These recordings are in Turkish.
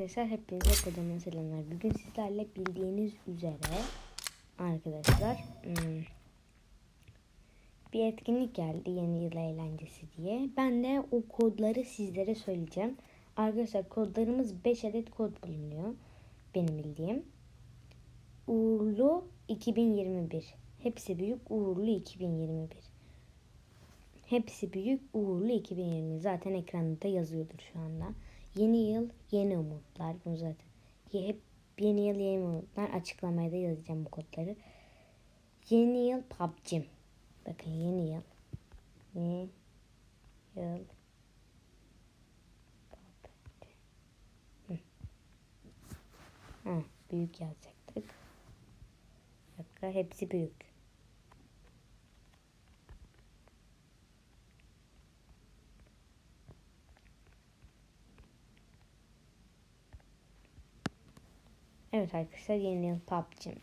arkadaşlar hepinize kocaman selamlar. Bugün sizlerle bildiğiniz üzere arkadaşlar hmm, bir etkinlik geldi yeni yıl eğlencesi diye. Ben de o kodları sizlere söyleyeceğim. Arkadaşlar kodlarımız 5 adet kod bulunuyor. Benim bildiğim. Uğurlu 2021. Hepsi büyük uğurlu 2021. Hepsi büyük uğurlu 2020. Zaten ekranda yazıyordur şu anda. Yeni yıl yeni umutlar. Bu zaten. Hep yeni yıl yeni umutlar. Açıklamaya da yazacağım bu kodları. Yeni yıl PUBG. Bakın yeni yıl. Yeni yıl. Ha, büyük yazacaktık. Dakika hepsi büyük. Evet arkadaşlar yeni yıl PUBG.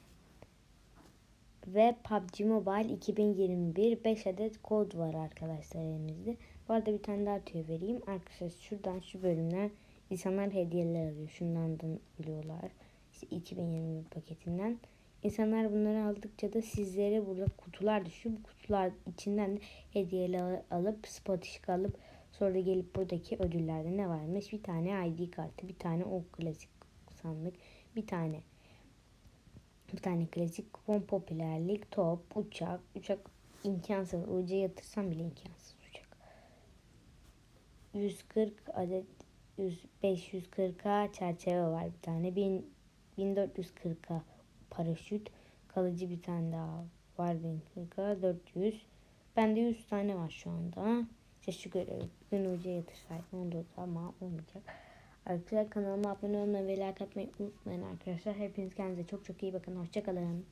Ve PUBG Mobile 2021 5 adet kod var arkadaşlar elimizde. Bu arada bir tane daha tüyo vereyim. Arkadaşlar şuradan şu bölümler insanlar hediyeler alıyor. Şundan da alıyorlar. İşte 2021 paketinden. İnsanlar bunları aldıkça da sizlere burada kutular düşüyor. Bu kutular içinden de hediyeler alıp spot ışık alıp sonra da gelip buradaki ödüllerde ne varmış? Bir tane ID kartı, bir tane o klasik sandık, bir tane bir tane klasik kupon popülerlik, top, uçak, uçak imkansız. Uca yatırsam bile imkansız uçak. 140 adet 100, 540'a çerçeve var bir tane. 1000, 1440'a paraşüt. Kalıcı bir tane daha var 1040'a 400. Bende 100 tane var şu anda. İşte şu görevi bugün uca yatırsaydım oldu ama olmayacak. Arkadaşlar kanalıma abone olmayı ve like atmayı unutmayın arkadaşlar. Hepiniz kendinize çok çok iyi bakın. Hoşçakalın.